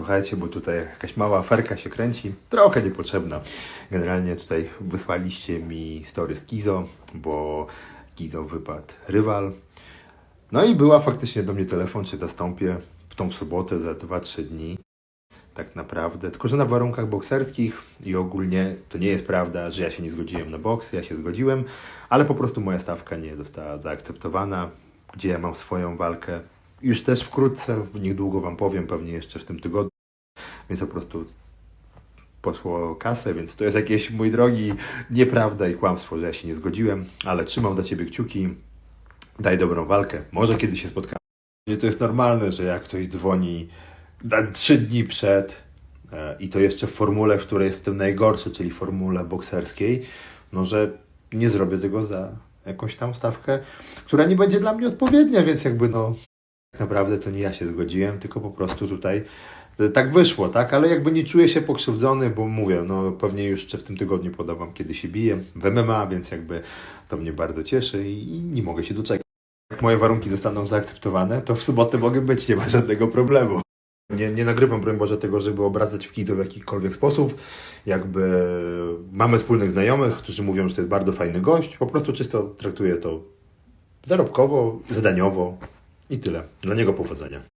Słuchajcie, bo tutaj jakaś mała aferka się kręci, trochę niepotrzebna. Generalnie tutaj wysłaliście mi story z Kizo, bo Kizo wypadł rywal. No i była faktycznie do mnie telefon, czy zastąpię w tą sobotę za 2-3 dni. Tak naprawdę. Tylko, że na warunkach bokserskich i ogólnie to nie jest prawda, że ja się nie zgodziłem na boks, ja się zgodziłem, ale po prostu moja stawka nie została zaakceptowana, gdzie ja mam swoją walkę. Już też wkrótce, niedługo Wam powiem, pewnie jeszcze w tym tygodniu, więc po prostu poszło kasę, więc to jest jakieś, mój drogi, nieprawda i kłamstwo, że ja się nie zgodziłem, ale trzymam dla Ciebie kciuki, daj dobrą walkę, może kiedyś się spotkamy. To jest normalne, że jak ktoś dzwoni na trzy dni przed e, i to jeszcze w formule, w której jestem najgorszy, czyli formule bokserskiej, no że nie zrobię tego za jakąś tam stawkę, która nie będzie dla mnie odpowiednia, więc jakby no naprawdę to nie ja się zgodziłem, tylko po prostu tutaj e, tak wyszło, tak? Ale jakby nie czuję się pokrzywdzony, bo mówię, no pewnie już w tym tygodniu podawam, kiedy się biję w MMA, więc jakby to mnie bardzo cieszy i nie mogę się doczekać. Jak moje warunki zostaną zaakceptowane, to w sobotę mogę być, nie ma żadnego problemu. Nie, nie nagrywam, broń Boże, tego, żeby obracać w Kizo w jakikolwiek sposób. Jakby mamy wspólnych znajomych, którzy mówią, że to jest bardzo fajny gość. Po prostu czysto traktuję to zarobkowo, zadaniowo i tyle. Dla niego powodzenia.